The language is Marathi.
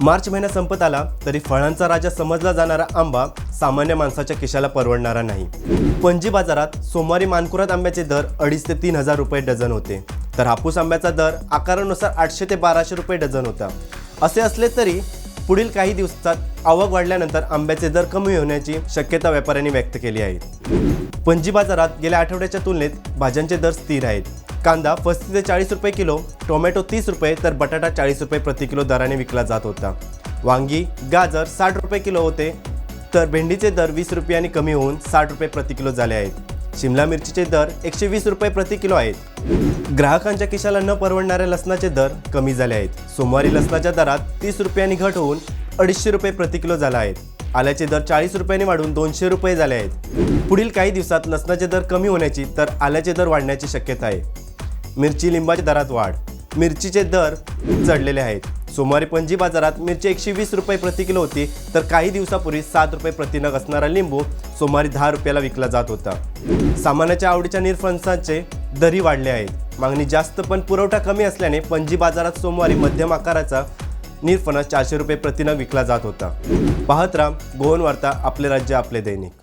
मार्च महिना संपत आला तरी फळांचा राजा समजला जाणारा आंबा सामान्य माणसाच्या खिशाला परवडणारा नाही. पणजी बाजारात सोमवारी मानकुरात आंब्याचे दर अडीच ते तीन हजार रुपये डझन होते. तर हापूस आंब्याचा दर आकारानुसार आठशे ते बाराशे रुपये डझन होता. असे असले तरी पुढील काही दिवसात आवक वाढल्यानंतर आंब्याचे दर कमी होण्याची शक्यता व्यापाऱ्यांनी व्यक्त केली आहे. पणजी बाजारात गेल्या आठवड्याच्या तुलनेत भाज्यांचे दर स्थिर आहेत. कांदा पस्तीस ते चाळीस रुपये किलो टोमॅटो तीस रुपये तर बटाटा चाळीस रुपये प्रति किलो दराने विकला जात होता. वांगी गाजर साठ रुपये किलो होते तर भेंडीचे दर वीस रुपयांनी कमी होऊन साठ रुपये प्रति किलो झाले आहेत. शिमला मिरचीचे दर एकशे वीस रुपये प्रति किलो आहेत. ग्राहकांच्या खिशाला न परवडणाऱ्या लसणाचे दर कमी झाले आहेत. सोमवारी लसणाच्या दरात तीस रुपयांनी घट होऊन अडीचशे रुपये प्रति किलो झाला आहे. आल्याचे दर चाळीस रुपयांनी वाढून दोनशे रुपये झाले आहेत. पुढील काही दिवसात लसणाचे दर कमी होण्याची तर आल्याचे दर वाढण्याची शक्यता आहे. मिरची लिंबाच्या दरात वाढ. मिरचीचे दर चढलेले आहेत. सोमवारी पणजी बाजारात मिरची एकशे वीस रुपये प्रति किलो होती तर काही दिवसापूर्वी सात रुपये प्रतिनग असणारा लिंबू सोमवारी दहा रुपयाला विकला जात होता. सामान्याच्या आवडीच्या निरफणसाचे दरी वाढले आहेत. मागणी जास्त पण पुरवठा कमी असल्याने पणजी बाजारात सोमवारी मध्यम आकाराचा निरफणस चारशे रुपये प्रतिनग विकला जात होता. पाहत राम गोवन वार्ता आपले राज्य आपले दैनिक.